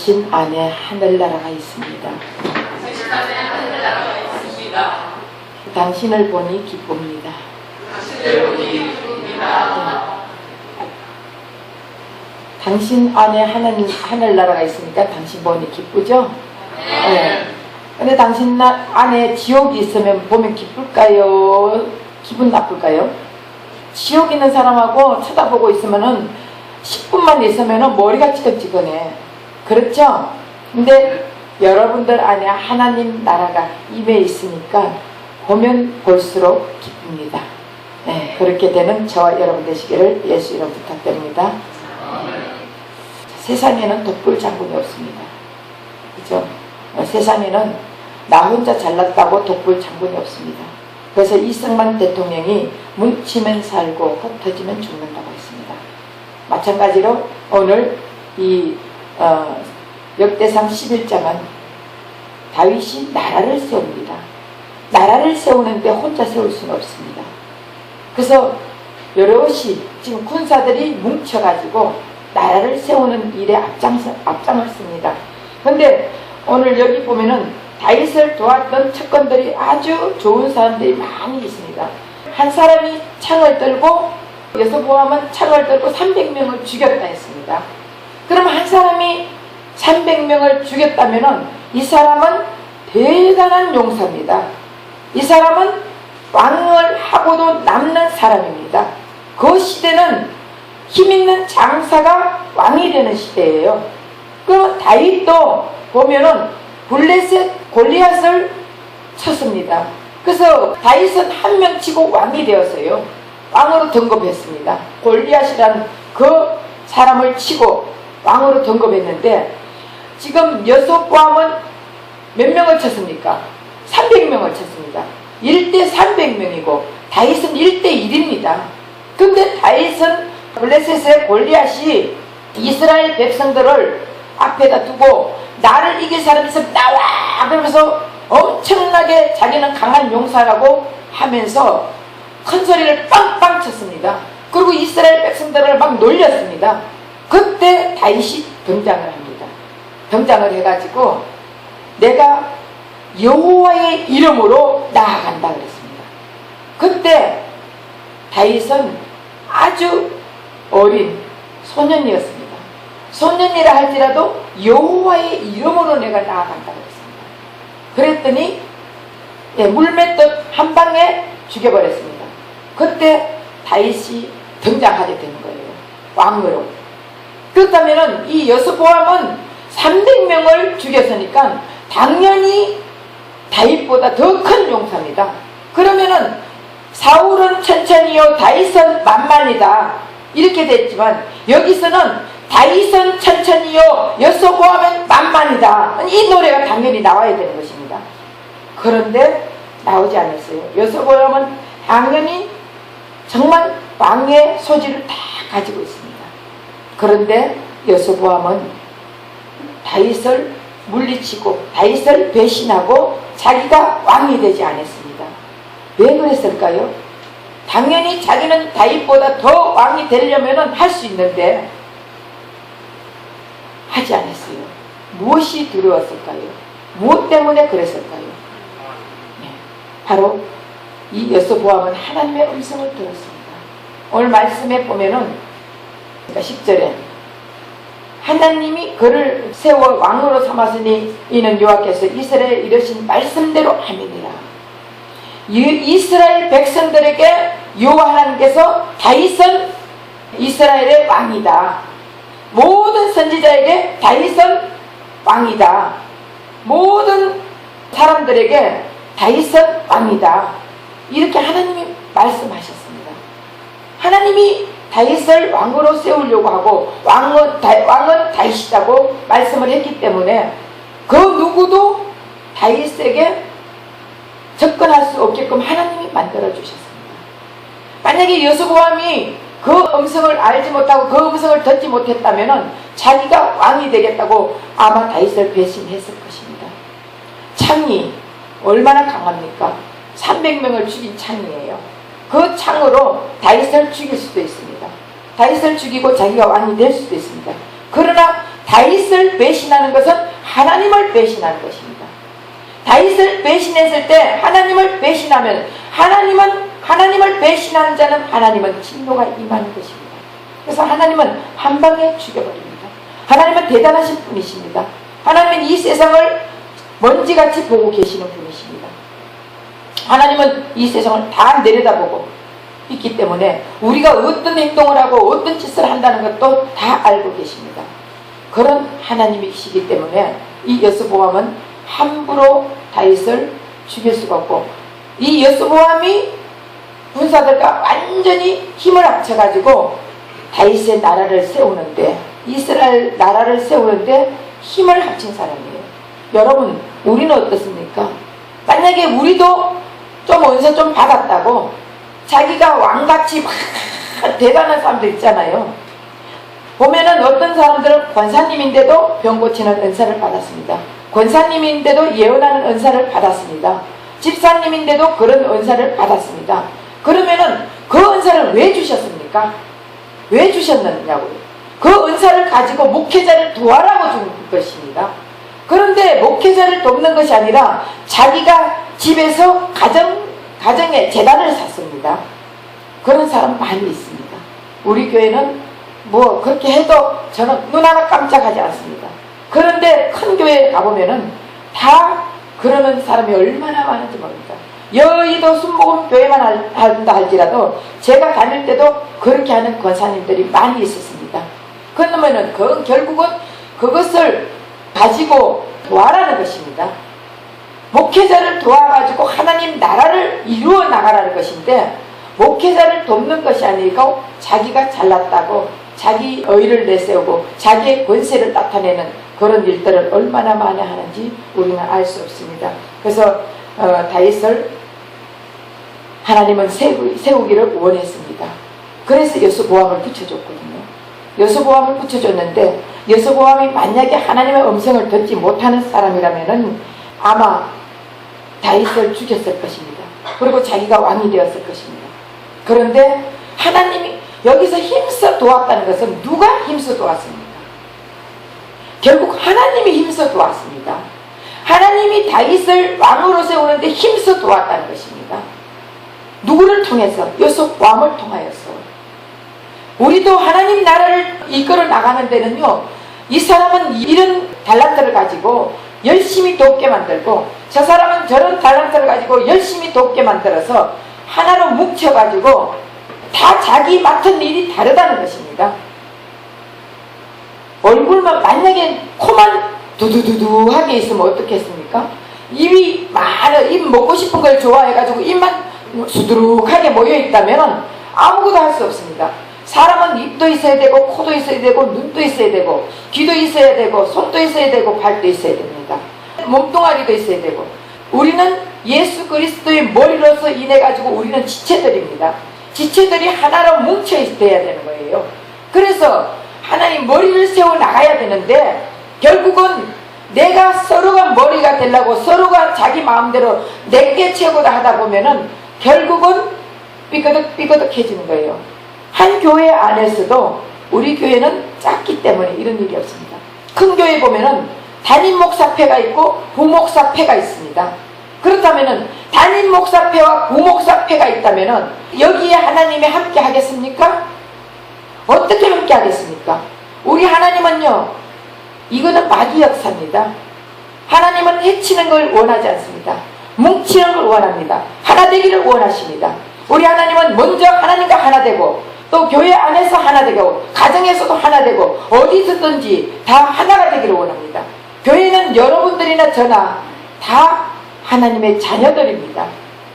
당신 안에 하늘나라가 있습니다. 당신 안에 하늘나라가 있습니다. 당신을 보니 기쁩니다. 당신을 보니 기쁩니다. 당신 안에 하늘, 하늘나라가 있으니까 당신 보니 기쁘죠? 네. 근데 당신 나, 안에 지옥이 있으면 보면 기쁠까요? 기분 나쁠까요? 지옥 있는 사람하고 쳐다보고 있으면은 10분만 있으면은 머리가 찌끈찌끈해. 그렇죠? 근데 여러분들 안에 하나님 나라가 임해 있으니까 보면 볼수록 기쁩니다. 네, 그렇게 되는 저와 여러분 되시기를 예수 이름 부탁드립니다. 세상에는 독불 장군이 없습니다. 그죠? 어, 세상에는 나 혼자 잘났다고 독불 장군이 없습니다. 그래서 이승만 대통령이 뭉치면 살고 흩어지면 죽는다고 했습니다. 마찬가지로 오늘 이 어, 역대상 11장은 다윗이 나라를 세웁니다. 나라를 세우는데 혼자 세울 수는 없습니다. 그래서 여럿이 지금 군사들이 뭉쳐가지고 나라를 세우는 일에 앞장, 앞장을 씁니다. 근데 오늘 여기 보면은 다윗을 도왔던 측근들이 아주 좋은 사람들이 많이 있습니다. 한 사람이 창을 들고 여서보암은 창을 들고 300명을 죽였다 했습니다. 그러면 한 사람이 300명을 죽였다면은 이 사람은 대단한 용사입니다. 이 사람은 왕을 하고도 남는 사람입니다. 그 시대는 힘있는 장사가 왕이 되는 시대예요. 그 다윗도 보면은 블레셋 골리앗을 쳤습니다. 그래서 다윗은 한 명 치고 왕이 되었어요. 왕으로 등급했습니다. 골리앗이라는 그 사람을 치고 왕으로 등급했는데 지금 여섯보암은 몇 명을 쳤습니까? 300명을 쳤습니다. 1대 300명이고 다윗은 1대 1입니다. 근데 다윗은 블레셋의 골리앗이 이스라엘 백성들을 앞에다 두고 나를 이길 사람이 있으면 나와 그러면서 엄청나게 자기는 강한 용사라고 하면서 큰 소리를 빵빵 쳤습니다. 그리고 이스라엘 백성들을 막 놀렸습니다. 그때 다윗이 등장을 합니다. 등장을 해가지고 내가 여호와의 이름으로 나아간다 그랬습니다. 그때 다윗은 아주 어린 소년이었습니다. 소년이라 할지라도 여호와의 이름으로 내가 나아간다 그랬습니다. 그랬더니 예, 물맷듯 한 방에 죽여버렸습니다. 그때 다윗이 등장하게 되는 거예요. 왕으로. 그렇다면은 이 여수보암은 300명을 죽였으니까 당연히 다윗보다 더 큰 용사입니다. 그러면은 사울은 천천히요 다윗은 만만이다 이렇게 됐지만 여기서는 다윗은 천천히요 여서보하면 만만이다 이 노래가 당연히 나와야 되는 것입니다. 그런데 나오지 않았어요. 여서보하면 당연히 정말 왕의 소질을 다 가지고 있습니다. 그런데 여서보함은 다윗을 물리치고 다윗을 배신하고 자기가 왕이 되지 않았습니다. 왜 그랬을까요? 당연히 자기는 다윗보다 더 왕이 되려면 할 수 있는데 하지 않았어요. 무엇이 두려웠을까요? 무엇 때문에 그랬을까요? 네, 바로 이 여서보암은 하나님의 음성을 들었습니다. 오늘 말씀에 보면은 그러니까 10절에 하나님이 그를 세워 왕으로 삼았으니 이는 여호와께서 이스라엘에 이르신 말씀대로 함이니라. 이- 이스라엘 백성들에게 여호와 하나님께서 다윗은 이스라엘의 왕이다. 모든 선지자에게 다윗은 왕이다. 모든 사람들에게 다윗은 왕이다. 이렇게 하나님이 말씀하셨습니다. 하나님이 다윗을 왕으로 세우려고 하고 왕은, 다, 왕은 다윗이라고 말씀을 했기 때문에 그 누구도 다윗에게 접근할 수 없게끔 하나님이 만들어 주셨습니다. 만약에 여수보암이 그 음성을 알지 못하고 그 음성을 듣지 못했다면 자기가 왕이 되겠다고 아마 다윗을 배신했을 것입니다. 창이 얼마나 강합니까? 300명을 죽인 창이에요. 그 창으로 다윗을 죽일 수도 있습니다. 다윗을 죽이고 자기가 왕이 될 수도 있습니다. 그러나 다윗을 배신하는 것은 하나님을 배신하는 것입니다. 다윗을 배신했을 때 하나님을 배신하면 하나님은 하나님을 배신하는 자는 하나님은 진노가 임하는 것입니다. 그래서 하나님은 한 방에 죽여버립니다. 하나님은 대단하신 분이십니다. 하나님은 이 세상을 먼지같이 보고 계시는 분이십니다. 하나님은 이 세상을 다 내려다보고 있기 때문에 우리가 어떤 행동을 하고 어떤 짓을 한다는 것도 다 알고 계십니다. 그런 하나님이시기 때문에 이 여수보암은 함부로 다윗을 죽일 수가 없고 이 여수보암이 군사들과 완전히 힘을 합쳐가지고 다윗의 나라를 세우는데 이스라엘 나라를 세우는데 힘을 합친 사람이에요. 여러분 우리는 어떻습니까? 만약에 우리도 좀 원서 좀 받았다고 자기가 왕같이 막 대단한 사람들 있잖아요. 보면은 어떤 사람들은 권사님인데도 병 고치는 은사를 받았습니다. 권사님인데도 예언하는 은사를 받았습니다. 집사님인데도 그런 은사를 받았습니다. 그러면은 그 은사를 왜 주셨습니까? 왜 주셨느냐고요. 그 은사를 가지고 목회자를 도와라고 준 것입니다. 그런데 목회자를 돕는 것이 아니라 자기가 집에서 가정, 가정에 재단을 샀습니다. 그런 사람 많이 있습니다. 우리 교회는 뭐 그렇게 해도 저는 눈 하나 깜짝하지 않습니다. 그런데 큰 교회에 가보면은 다 그러는 사람이 얼마나 많은지 모릅니다. 여의도 순복음 교회만 할- 한다 할지라도 제가 다닐 때도 그렇게 하는 권사님들이 많이 있었습니다. 그러면은 그 결국은 그것을 가지고 도와라는 것입니다. 목회자를 도와가지고 하나님 나라를 이루어 나가라는 것인데 목회자를 돕는 것이 아니고 자기가 잘났다고 자기 의를 내세우고 자기의 권세를 나타내는 그런 일들을 얼마나 많이 하는지 우리는 알 수 없습니다. 그래서 어, 다윗을 하나님은 세우, 세우기를 원했습니다. 그래서 여수보암을 붙여줬거든요. 여수보암을 붙여줬는데 여수보암이 만약에 하나님의 음성을 듣지 못하는 사람이라면은 아마 다윗을 죽였을 것입니다. 그리고 자기가 왕이 되었을 것입니다. 그런데 하나님이 여기서 힘써 도왔다는 것은 누가 힘써 도왔습니까? 결국 하나님이 힘써 도왔습니다. 하나님이 다윗을 왕으로 세우는데 힘써 도왔다는 것입니다. 누구를 통해서? 여섯 왕을 통하여서. 우리도 하나님 나라를 이끌어 나가는 데는요, 이 사람은 이런 달란트를 가지고 열심히 돕게 만들고, 저 사람은 저런 달란트를 가지고 열심히 돕게 만들어서 하나로 뭉쳐가지고 다 자기 맡은 일이 다르다는 것입니다. 얼굴만, 만약에 코만 두두두두하게 있으면 어떻겠습니까? 입이 많아, 입 먹고 싶은 걸 좋아해가지고 입만 수두룩하게 모여 있다면 아무것도 할 수 없습니다. 사람은 입도 있어야 되고 코도 있어야 되고 눈도 있어야 되고 귀도 있어야 되고 손도 있어야 되고 발도 있어야 됩니다. 몸뚱아리도 있어야 되고 우리는 예수 그리스도의 머리로서 인해 가지고 우리는 지체들입니다. 지체들이 하나로 뭉쳐 있어야 되는 거예요. 그래서 하나님 머리를 세워 나가야 되는데 결국은 내가 서로가 머리가 되려고 서로가 자기 마음대로 내게 최고다 하다 보면은 결국은 삐그덕 삐그덕해지는 거예요. 한 교회 안에서도 우리 교회는 작기 때문에 이런 일이 없습니다. 큰 교회 보면은 담임 목사패가 있고 부목사패가 있습니다. 그렇다면은 담임 목사패와 부목사패가 있다면은 여기에 하나님이 함께 하겠습니까? 어떻게 함께 하겠습니까? 우리 하나님은요, 이거는 마귀 역사입니다. 하나님은 해치는 걸 원하지 않습니다. 뭉치는 걸 원합니다. 하나 되기를 원하십니다. 우리 하나님은 먼저 하나님과 하나 되고 또 교회 안에서 하나 되고 가정에서도 하나 되고 어디서든지 다 하나가 되기를 원합니다. 여러분들이나 저나 다 하나님의 자녀들입니다.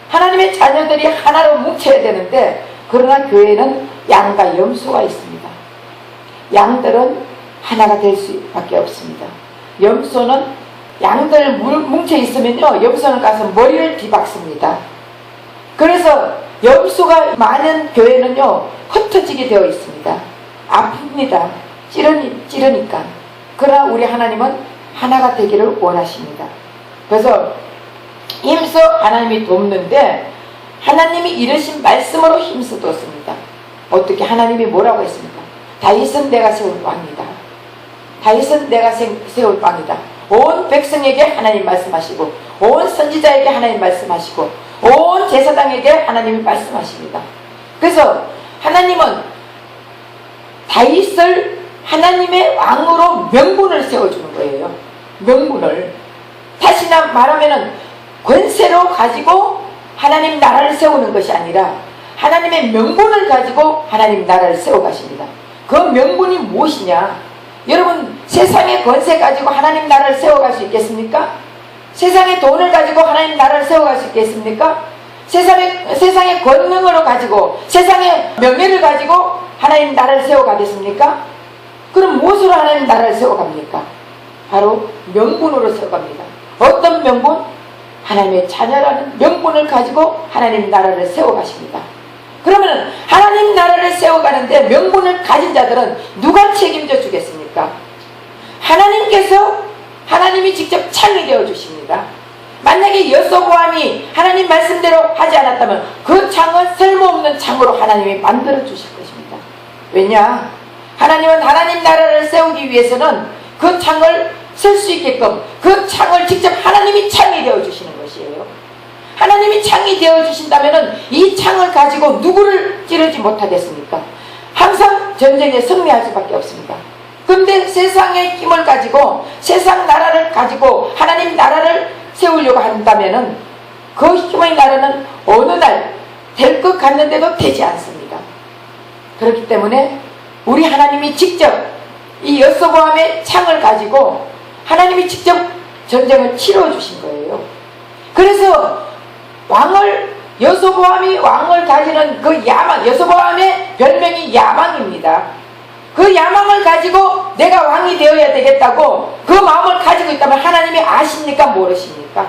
하나님의 자녀들이 하나로 뭉쳐야 되는데 그러나 교회는 양과 염소가 있습니다. 양들은 하나가 될 수밖에 없습니다. 염소는 양들 물- 뭉쳐 있으면요, 염소는 가서 머리를 뒤박습니다. 그래서 염소가 많은 교회는요, 흩어지게 되어 있습니다. 아픕니다. 찌르니, 찌르니까. 그러나 우리 하나님은 하나가 되기를 원하십니다. 그래서 힘써 하나님이 돕는데 하나님이 이르신 말씀으로 힘써뒀습니다. 어떻게 하나님이 뭐라고 했습니까? 다윗은 내가 세운 왕이다. 다윗은 내가 생- 세울 빵이다. 온 백성에게 하나님 말씀하시고 온 선지자에게 하나님 말씀하시고 온 제사장에게 하나님이 말씀하십니다. 그래서 하나님은 다윗을 하나님의 왕으로 명분을 세워주는 거예요. 명분을. 다시나 말하면은 권세로 가지고 하나님 나라를 세우는 것이 아니라 하나님의 명분을 가지고 하나님 나라를 세워가십니다. 그 명분이 무엇이냐? 여러분 세상의 권세 가지고 하나님 나라를 세워갈 수 있겠습니까? 세상의 돈을 가지고 하나님 나라를 세워갈 수 있겠습니까? 세상의, 세상의 권능으로 가지고 세상의 명예를 가지고 하나님 나라를 세워가겠습니까? 그럼 무엇으로 하나님 나라를 세워갑니까? 바로 명분으로 세워갑니다. 어떤 명분? 하나님의 자녀라는 명분을 가지고 하나님 나라를 세워가십니다. 그러면 하나님 나라를 세워가는데 명분을 가진 자들은 누가 책임져 주겠습니까? 하나님께서 하나님이 직접 창이 되어 주십니다. 만약에 여소보암이 하나님 말씀대로 하지 않았다면 그 창은 쓸모없는 창으로 하나님이 만들어 주실 것입니다. 왜냐? 하나님은 하나님 나라를 세우기 위해서는 그 창을 쓸 수 있게끔 그 창을 직접 하나님이 창이 되어 주시는 것이에요. 하나님이 창이 되어 주신다면은 이 창을 가지고 누구를 찌르지 못하겠습니까? 항상 전쟁에 승리할 수밖에 없습니다. 근데 세상의 힘을 가지고 세상 나라를 가지고 하나님 나라를 세우려고 한다면은 그 힘의 나라는 어느 날 될 것 같는데도 되지 않습니다. 그렇기 때문에 우리 하나님이 직접 이 여소보암의 창을 가지고 하나님이 직접 전쟁을 치러 주신 거예요. 그래서 왕을 여소보암이 왕을 가지는 그 야망 여소보암의 별명이 야망입니다. 그 야망을 가지고 내가 왕이 되어야 되겠다고 그 마음을 가지고 있다면 하나님이 아십니까 모르십니까?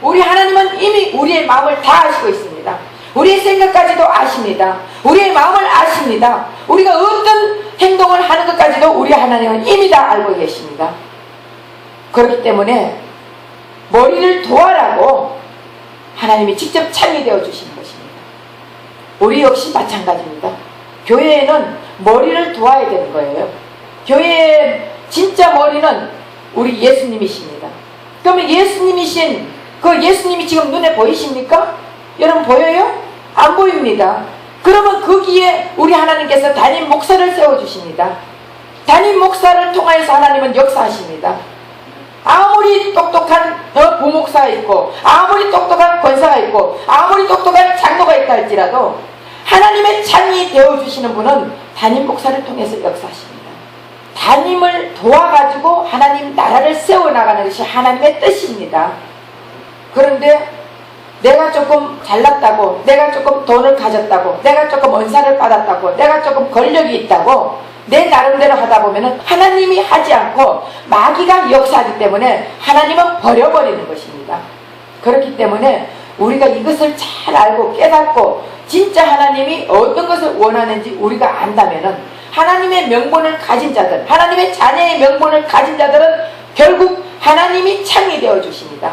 우리 하나님은 이미 우리의 마음을 다 아시고 있습니다. 우리의 생각까지도 아십니다. 우리의 마음을 아십니다. 우리가 어떤 행동을 하는 것까지도 우리 하나님은 이미 다 알고 계십니다. 그렇기 때문에 머리를 도와라고 하나님이 직접 창이 되어 주시는 것입니다. 우리 역시 마찬가지입니다. 교회에는 머리를 도와야 되는 거예요. 교회의 진짜 머리는 우리 예수님이십니다. 그러면 예수님이신 그 예수님이 지금 눈에 보이십니까? 여러분 보여요? 안 보입니다. 그러면 거기에 우리 하나님께서 담임 목사를 세워주십니다. 담임 목사를 통하여서 하나님은 역사하십니다. 아무리 똑똑한 어, 부목사가 있고 아무리 똑똑한 권사가 있고 아무리 똑똑한 장로가 있다 할지라도 하나님의 창이 되어주시는 분은 담임 목사를 통해서 역사하십니다. 담임을 도와가지고 하나님 나라를 세워나가는 것이 하나님의 뜻입니다. 그런데 내가 조금 잘났다고, 내가 조금 돈을 가졌다고, 내가 조금 은사를 받았다고, 내가 조금 권력이 있다고, 내 나름대로 하다 보면은 하나님이 하지 않고 마귀가 역사하기 때문에 하나님은 버려버리는 것입니다. 그렇기 때문에 우리가 이것을 잘 알고 깨닫고 진짜 하나님이 어떤 것을 원하는지 우리가 안다면은 하나님의 명분을 가진 자들, 하나님의 자녀의 명분을 가진 자들은 결국 하나님이 창이 되어 주십니다.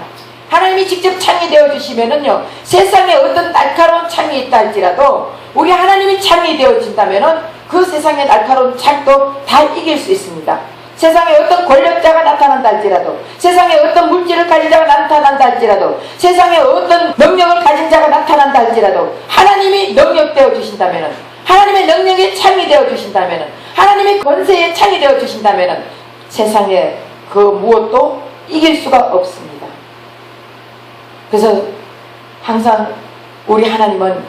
하나님이 직접 창이 되어 주시면은요 세상에 어떤 날카로운 창이 있다 할지라도 우리 하나님이 창이 되어 준다면은 그 세상의 날카로운 창도 다 이길 수 있습니다. 세상에 어떤 권력자가 나타난다 할지라도 세상에 어떤 물질을 가진 자가 나타난다 할지라도 세상에 어떤 능력을 가진 자가 나타난다 할지라도 하나님이 능력되어 주신다면은 하나님의 능력의 창이 되어 주신다면은 하나님의 권세의 창이 되어 주신다면은 세상에 그 무엇도 이길 수가 없습니다. 그래서 항상 우리 하나님은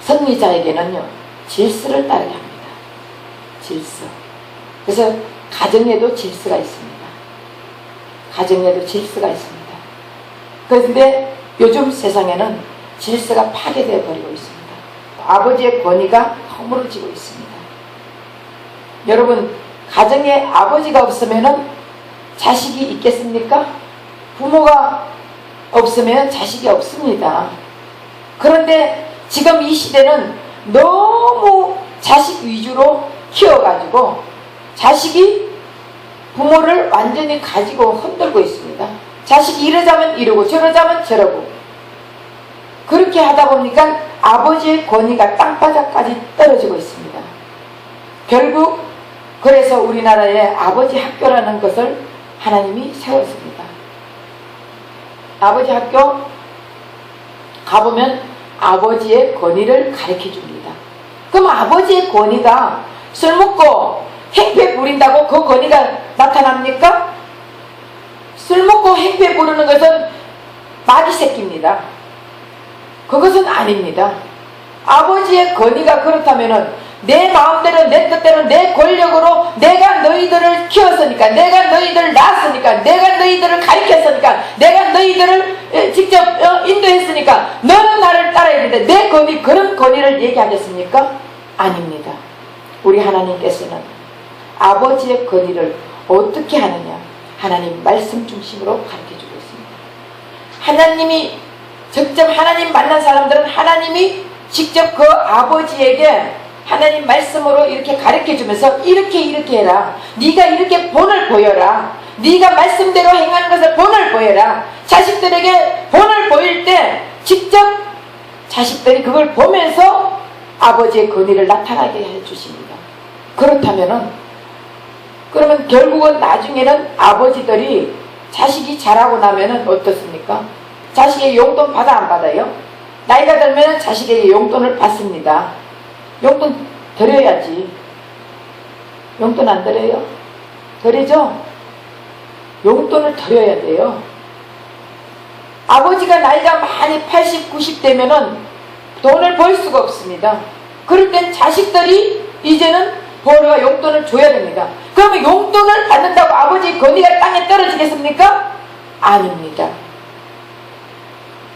승리자에게는요 질서를 따르게 합니다. 질서. 그래서 가정에도 질서가 있습니다. 가정에도 질서가 있습니다. 그런데 요즘 세상에는 질서가 파괴되어 버리고 있습니다. 아버지의 권위가 허물어지고 있습니다. 여러분 가정에 아버지가 없으면 자식이 있겠습니까? 부모가 없으면 자식이 없습니다. 그런데 지금 이 시대는 너무 자식 위주로 키워가지고 자식이 부모를 완전히 가지고 흔들고 있습니다. 자식이 이러자면 이러고 저러자면 저러고 그렇게 하다 보니까 아버지의 권위가 땅바닥까지 떨어지고 있습니다. 결국 그래서 우리나라에 아버지 학교라는 것을 하나님이 세웠습니다. 아버지 학교 가보면 아버지의 권위를 가르쳐 줍니다. 그럼 아버지의 권위가 술 먹고 행패 부린다고 그 권위가 나타납니까? 술 먹고 행패 부르는 것은 마귀 새끼입니다. 그것은 아닙니다. 아버지의 권위가 그렇다면은 내 마음대로 내 뜻대로 내 권력으로 내가 너희들을 키웠으니까 내가 너희들을 낳았으니까 내가 너희들을 가르쳤으니까 내가 너희들을 에, 직접 어, 인도했으니까 너는 나를 따라야 되는데 내 권위 그런 권위를 얘기하겠습니까? 아닙니다. 우리 하나님께서는 아버지의 권위를 어떻게 하느냐 하나님 말씀 중심으로 가르쳐주고 있습니다. 하나님이 직접 하나님 만난 사람들은 하나님이 직접 그 아버지에게 하나님 말씀으로 이렇게 가르쳐 주면서 이렇게 이렇게 해라. 네가 이렇게 본을 보여라. 네가 말씀대로 행하는 것을 본을 보여라. 자식들에게 본을 보일 때 직접 자식들이 그걸 보면서 아버지의 권위를 나타나게 해 주십니다. 그렇다면은 그러면 결국은 나중에는 아버지들이 자식이 자라고 나면은 어떻습니까? 자식의 용돈 받아 안 받아요? 나이가 들면 자식에게 용돈을 받습니다. 용돈 드려야지. 용돈 안 드려요? 드리죠? 용돈을 드려야 돼요. 아버지가 나이가 많이 80, 90 되면은 돈을 벌 수가 없습니다. 그럴 땐 자식들이 이제는 벌어가 용돈을 줘야 됩니다. 그러면 용돈을 받는다고 아버지의 권위가 땅에 떨어지겠습니까? 아닙니다.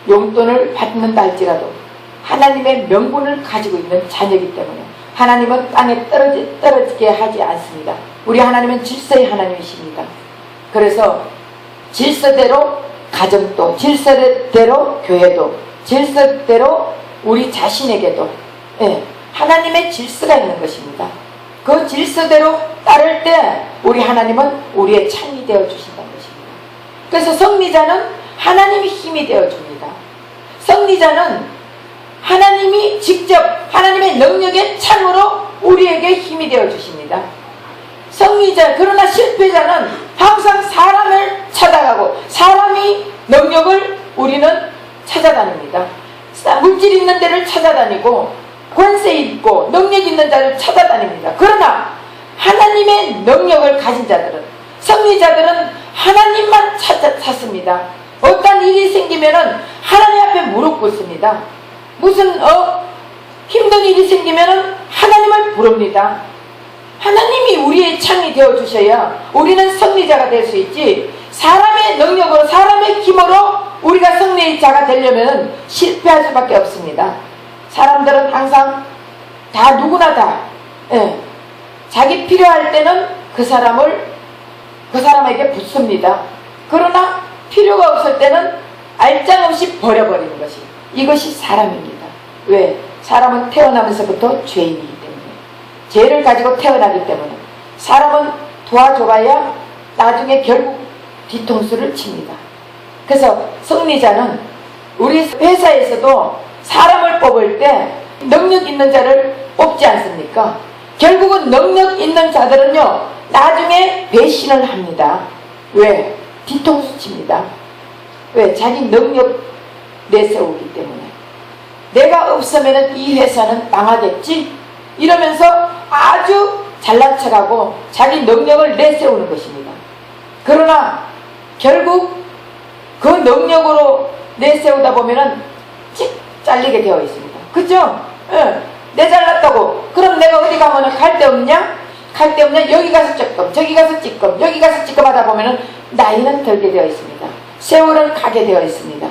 용돈을 받는다 할지라도 하나님의 명분을 가지고 있는 자녀이기 때문에 하나님은 땅에 떨어지, 떨어지게 하지 않습니다. 우리 하나님은 질서의 하나님이십니다. 그래서 질서대로 가정도, 질서대로 교회도, 질서대로 우리 자신에게도 예, 하나님의 질서가 있는 것입니다. 그 질서대로 따를 때 우리 하나님은 우리의 창이 되어 주신다는 것입니다. 그래서 성리자는 하나님이 힘이 되어 줍니다. 성리자는 하나님이 직접 하나님의 능력의 창으로 우리에게 힘이 되어 주십니다. 성리자 그러나 실패자는 항상 사람을 찾아가고 사람이 능력을 우리는 찾아다닙니다. 물질 있는 데를 찾아다니고 권세 있고 능력 있는 자를 찾아다닙니다. 그러나 하나님의 능력을 가진 자들은 성리자들은 하나님만 찾아, 찾습니다. 어떤 일이 생기면은 하나님 앞에 무릎 꿇습니다. 무슨 어 힘든 일이 생기면은 하나님을 부릅니다. 하나님이 우리의 창이 되어 주셔야 우리는 승리자가 될 수 있지. 사람의 능력으로 사람의 힘으로 우리가 승리자가 되려면 실패할 수밖에 없습니다. 사람들은 항상 다 누구나 다 예, 자기 필요할 때는 그 사람을 그 사람에게 붙습니다. 그러나 필요가 없을 때는 알짱 없이 버려버리는 것이 이것이 사람입니다. 왜? 사람은 태어나면서부터 죄인이기 때문에 죄를 가지고 태어나기 때문에 사람은 도와줘봐야 나중에 결국 뒤통수를 칩니다. 그래서 승리자는 우리 회사에서도 사람을 뽑을 때 능력 있는 자를 뽑지 않습니까? 결국은 능력 있는 자들은요 나중에 배신을 합니다. 왜? 뒤통수 칩니다. 왜? 자기 능력 내세우기 때문에 내가 없으면 이 회사는 망하겠지? 이러면서 아주 잘난 척하고 자기 능력을 내세우는 것입니다. 그러나 결국 그 능력으로 내세우다 보면은 찍 잘리게 되어 있습니다. 그죠? 예. 내 잘났다고. 그럼 내가 어디 가면은 갈데 없냐? 갈 데 없냐? 여기 가서 찌끔, 저기 가서 찌끔, 여기 가서 찌끔 하다 보면은 나이는 들게 되어 있습니다. 세월은 가게 되어 있습니다.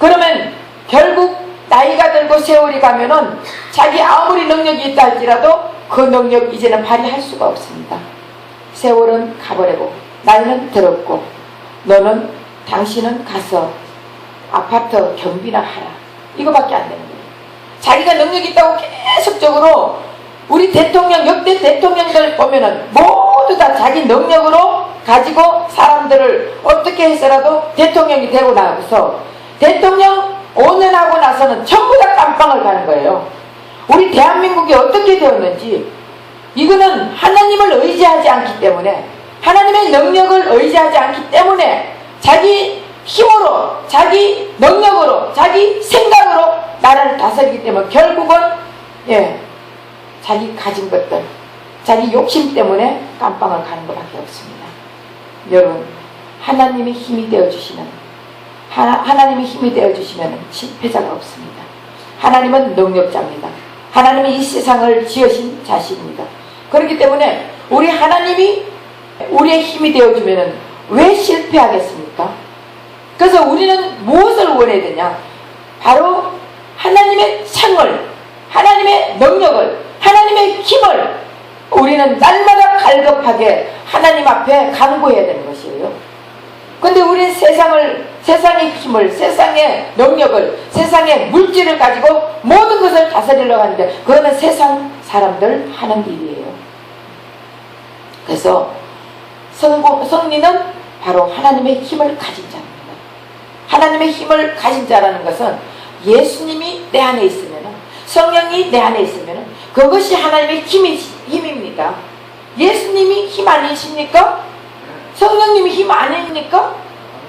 그러면 결국 나이가 들고 세월이 가면은 자기 아무리 능력이 있다 할지라도 그 능력 이제는 발휘할 수가 없습니다. 세월은 가버리고 나이는 들었고 너는 당신은 가서 아파트 경비나 하라. 이거밖에 안 되는 거예요. 자기가 능력 있다고 계속적으로 우리 대통령 역대 대통령들 보면은 모두 다 자기 능력으로 가지고 사람들을 어떻게 해서라도 대통령이 되고 나서 대통령 5년 하고 나서는 전부 다 깜빵을 가는 거예요. 우리 대한민국이 어떻게 되었는지 이거는 하나님을 의지하지 않기 때문에 하나님의 능력을 의지하지 않기 때문에 자기 힘으로 자기 능력으로 자기 생각으로 나라를 다스리기 때문에 결국은 예 자기 가진 것들 자기 욕심 때문에 깜빵을 가는 것밖에 없습니다. 여러분 하나님의 힘이 되어 주시는 하나, 하나님의 힘이 되어 주시면 실패자가 없습니다. 하나님은 능력자입니다. 하나님이 이 세상을 지으신 자신입니다. 그렇기 때문에 우리 하나님이 우리의 힘이 되어주면 왜 실패하겠습니까? 그래서 우리는 무엇을 원해야 되냐? 바로 하나님의 창을, 하나님의 능력을, 하나님의 힘을 우리는 날마다 갈급하게 하나님 앞에 되는 것이에요. 근데 우리는 세상을, 세상의 힘을, 세상의 능력을, 세상의 물질을 가지고 모든 것을 다스리려고 하는데, 그거는 세상 사람들 하는 일이에요. 그래서 성공, 성리는 바로 하나님의 힘을 가진 자입니다. 하나님의 힘을 가진 자라는 것은 예수님이 내 안에 있으면, 성령이 내 안에 있으면, 그것이 하나님의 힘이, 힘입니다. 예수님이 힘 아니십니까? 성령님이 힘 아닙니까?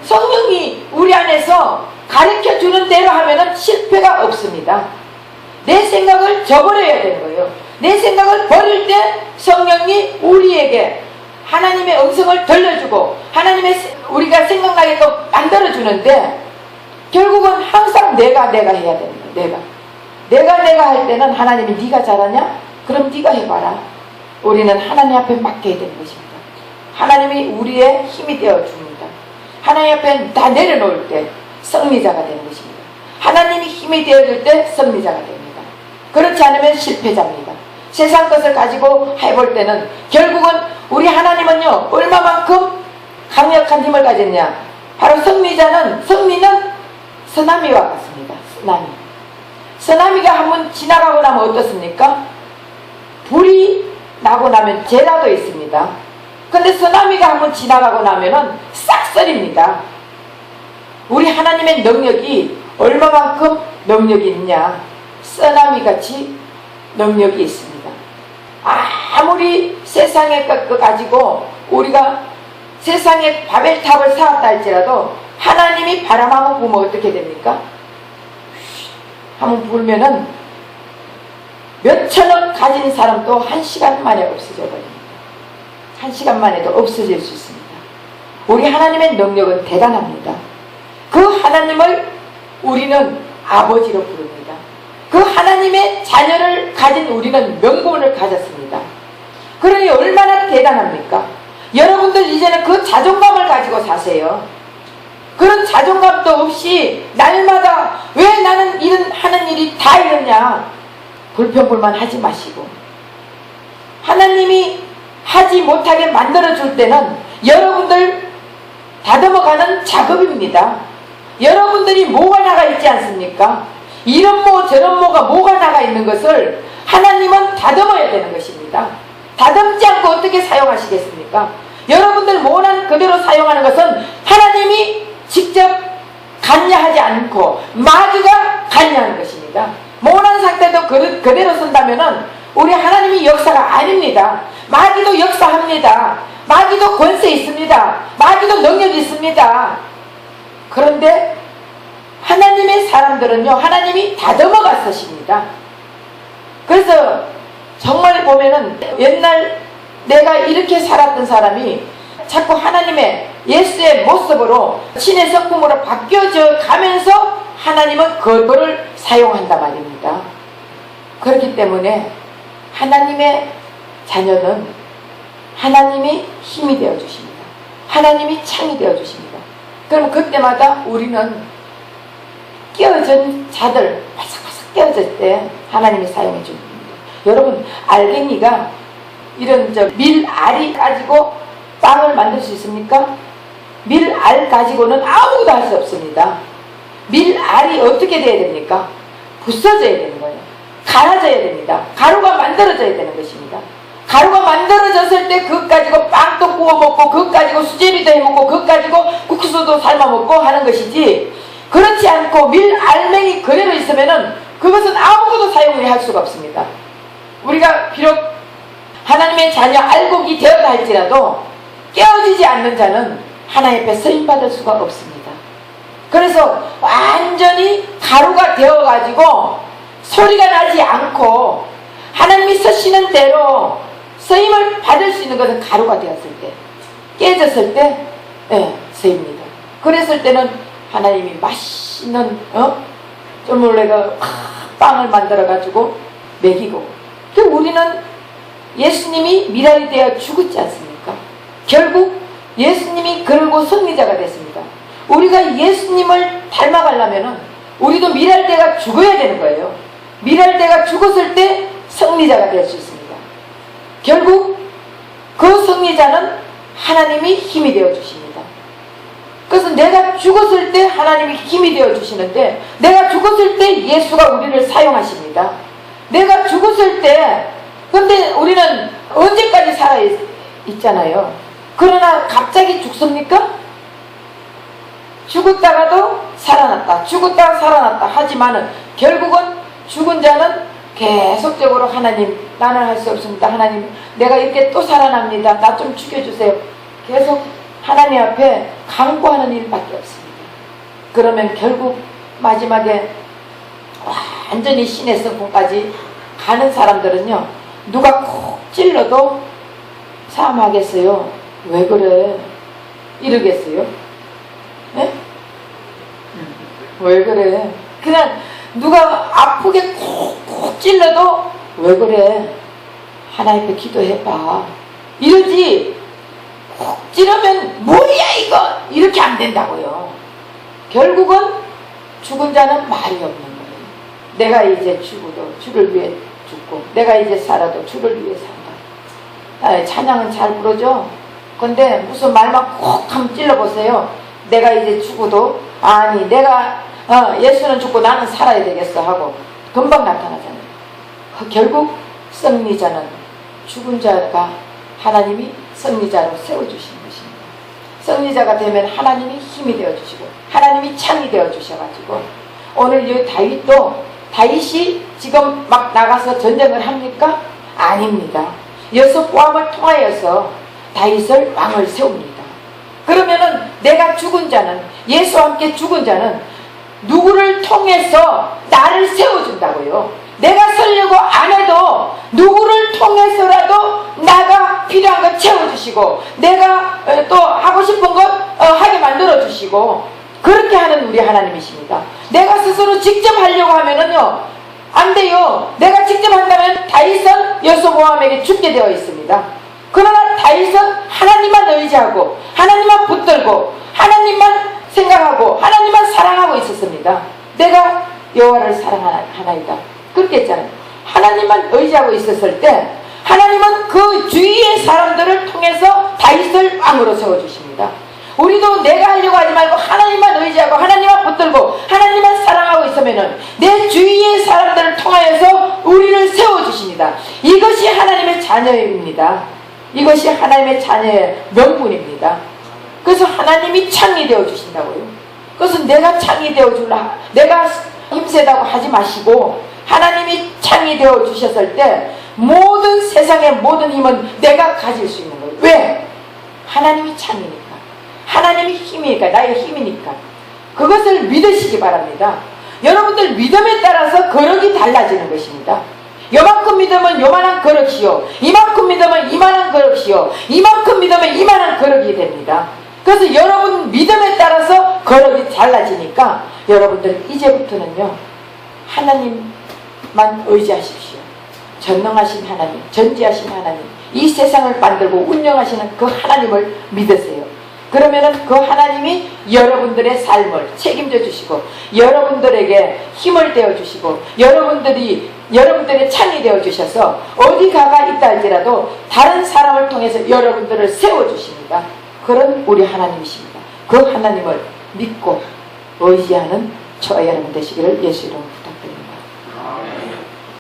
성령이 우리 안에서 가르쳐 주는 대로 하면은 실패가 없습니다. 내 생각을 저버려야 되는 거예요. 내 생각을 버릴 때 성령이 우리에게 하나님의 음성을 들려주고 하나님의 세- 우리가 생각나게끔 만들어주는데 결국은 항상 내가 내가 해야 거예요. 내가 내가 내가 할 때는 하나님이 네가 잘하냐? 그럼 네가 해봐라. 우리는 하나님 앞에 맡겨야 되는 것입니다. 하나님이 우리의 힘이 되어 줍니다. 하나님 앞에 다 내려놓을 때 승리자가 되는 것입니다. 하나님이 힘이 되어줄 때 승리자가 됩니다. 그렇지 않으면 실패자입니다. 세상 것을 가지고 해볼 때는 결국은 우리 하나님은요 얼마만큼 강력한 힘을 가졌냐 바로 승리자는 승리는 쓰나미와 같습니다. 쓰나미. 쓰나미가 한번 지나가고 나면 어떻습니까? 불이 나고 나면 재라도 있습니다. 근데 쓰나미가 한번 지나가고 나면은 싹쓸입니다. 우리 하나님의 능력이 얼마만큼 능력이 있냐? 쓰나미 같이 능력이 있습니다. 아무리 세상의 것 가지고 우리가 세상에 바벨탑을 쌓았다 할지라도 하나님이 바람 한번 부으면 어떻게 됩니까? 한번 불면은 몇 천억 가진 사람도 한 시간 만에 없어져 버립니다. 한 시간 만에도 없어질 수 있습니다. 우리 하나님의 능력은 대단합니다. 그 하나님을 우리는 아버지로 부릅니다. 그 하나님의 자녀를 가진 우리는 명분을 가졌습니다. 그러니 얼마나 대단합니까? 여러분들 이제는 그 자존감을 가지고 사세요. 그런 자존감도 없이 날마다 왜 나는 이런 하는 일이 다 이러냐 불평불만 하지 마시고 하나님이 하지 못하게 만들어 줄 때는 여러분들 다듬어가는 작업입니다. 여러분들이 뭐가 나가 있지 않습니까? 이런 모 저런 모가 뭐가 나가 있는 것을 하나님은 다듬어야 되는 것입니다. 다듬지 않고 어떻게 사용하시겠습니까? 여러분들 모난 그대로 사용하는 것은 하나님이 직접 관여하지 않고 마귀가 관여하는 것입니다. 모난 상태도 그, 그대로 쓴다면은 우리 하나님이 역사가 아닙니다. 마귀도 역사합니다. 마귀도 권세 있습니다. 마귀도 능력이 있습니다. 그런데 하나님의 사람들은요, 하나님이 다듬어 갔으십니다. 그래서 정말 보면은 옛날 내가 이렇게 살았던 사람이 자꾸 하나님의 예수의 모습으로 신의 성품으로 바뀌어져 가면서 하나님은 그거를 사용한단 말입니다. 그렇기 때문에 하나님의 자녀는 하나님이 힘이 되어 주십니다. 하나님이 창이 되어 주십니다. 그럼 그때마다 우리는 끼어진 자들 바삭바삭 끼어질 때 하나님이 사용해 줍니다. 여러분 알갱이가 이런 저 밀알이 가지고 빵을 만들 수 있습니까? 밀알 가지고는 아무것도 할 수 없습니다. 밀알이 어떻게 돼야 됩니까? 부서져야 거예요. 갈아져야 됩니다. 가루가 만들어져야 되는 것입니다. 가루가 만들어졌을 때 그것 가지고 빵도 구워 먹고 그것 가지고 수제비도 해 먹고 그것 가지고 국수도 삶아 먹고 하는 것이지 그렇지 않고 밀 알맹이 그대로 있으면은 그것은 아무것도 사용을 할 수가 없습니다. 우리가 비록 하나님의 자녀 알곡이 되었다 할지라도 깨어지지 않는 자는 하나님 앞에 쓰임받을 수가 없습니다. 그래서 완전히 가루가 되어가지고 소리가 나지 않고 하나님이 쓰시는 대로 쓰임을 받을 수 있는 것은 가루가 되었을 때 깨졌을 때 예, 쓰입니다. 그랬을 때는 하나님이 맛있는 어? 쫄물레가 빵을 만들어 가지고 먹이고 그 우리는 예수님이 미랄이 되어 죽었지 않습니까? 결국 예수님이 그러고 승리자가 됐습니다. 우리가 예수님을 닮아가려면 우리도 미랄대가 죽어야 되는 거예요. 미랄대가 죽었을 때 승리자가 될 수 있습니다. 결국 그 승리자는 하나님이 힘이 되어 주십니다. 그래서 내가 죽었을 때 하나님이 힘이 되어 주시는데 내가 죽었을 때 예수가 우리를 사용하십니다. 내가 죽었을 때 근데 우리는 언제까지 살아 있, 있잖아요. 그러나 갑자기 죽습니까? 죽었다가도 살아났다. 죽었다가 살아났다. 하지만은 결국은 죽은 자는 계속적으로 하나님 나는 할 수 없습니다. 하나님 내가 이렇게 또 살아납니다. 나 좀 죽여주세요. 계속 하나님 앞에 강구하는 일밖에 없습니다. 그러면 결국 마지막에 완전히 신의 성품까지 가는 사람들은요 누가 콕 찔러도 사함하겠어요. 왜 그래? 이러겠어요? 예? 왜 그래? 그냥 누가 아프게 콕콕 찔러도 왜 그래? 하나님께 기도해봐. 이러지. 콕 찌르면 뭐야 이거 이렇게 안 된다고요. 결국은 죽은 자는 말이 없는 거예요. 내가 이제 죽어도 주를 위해 죽고 내가 이제 살아도 주를 위해 산다. 아, 찬양은 잘 부르죠. 근데 무슨 말만 콕 하면 찔러보세요. 내가 이제 죽어도 아니 내가 어, 예수는 죽고 나는 살아야 되겠어 하고 금방 나타나잖아요. 그 결국 승리자는 죽은 자가 하나님이 승리자로 세워주시는 것입니다. 승리자가 되면 하나님이 힘이 되어주시고 하나님이 창이 되어주셔가지고 오늘 이 다윗도 다윗이 지금 막 나가서 전쟁을 합니까? 아닙니다. 여섯 포함을 통하여서 다윗을 왕을 세웁니다. 그러면은 내가 죽은 자는 예수와 함께 죽은 자는 누구를 통해서 나를 세워준다고요. 내가 살려고 안 해도 누구를 통해서라도 나가 필요한 것 채워주시고 내가 어, 또 하고 싶은 것 어, 하게 만들어 주시고 그렇게 하는 우리 하나님이십니다. 내가 스스로 직접 하려고 하면은요 안 돼요. 내가 직접 한다면 다윗은 여소보암에게 죽게 되어 있습니다. 그러나 다윗은 하나님만 의지하고 하나님만 붙들고 하나님만 생각하고 하나님만 사랑하고 있었습니다. 내가 여호와를 사랑하나이다. 그렇게 했잖아요. 하나님만 의지하고 있었을 때 하나님은 그 주위의 사람들을 통해서 다윗을 왕으로 세워주십니다. 우리도 내가 하려고 하지 말고 하나님만 의지하고 하나님만 붙들고 하나님만 사랑하고 있으면은 내 주위의 사람들을 통하여서 우리를 세워주십니다. 이것이 하나님의 자녀입니다. 이것이 하나님의 자녀의 명분입니다. 그래서 하나님이 창이 되어 주신다고요. 그것은 내가 창이 되어 줄라. 내가 힘세다고 하지 마시고 하나님이 창이 되어 주셨을 때 모든 세상의 모든 힘은 내가 가질 수 있는 거예요. 왜? 하나님이 창이니까. 하나님이 힘이니까. 나의 힘이니까. 그것을 믿으시기 바랍니다. 여러분들 믿음에 따라서 거력이 달라지는 것입니다. 요만큼 믿으면 요만한 거력이요. 이만큼 믿으면 이만한 거력이요. 이만큼 믿으면 이만한 거력이 됩니다. 그래서 여러분 믿음에 따라서 거력이 달라지니까 여러분들 이제부터는요. 하나님만 의지하십시오. 전능하신 하나님, 전지하신 하나님, 이 세상을 만들고 운영하시는 그 하나님을 믿으세요. 그러면은 그 하나님이 여러분들의 삶을 책임져 주시고 여러분들에게 힘을 되어 주시고 여러분들이 여러분들의 창이 되어 주셔서 어디 가가 있다 할지라도 다른 사람을 통해서 여러분들을 세워 주십니다. 그런 우리 하나님이십니다. 그 하나님을 믿고 의지하는 저와 여러분 되시기를 예수 이름으로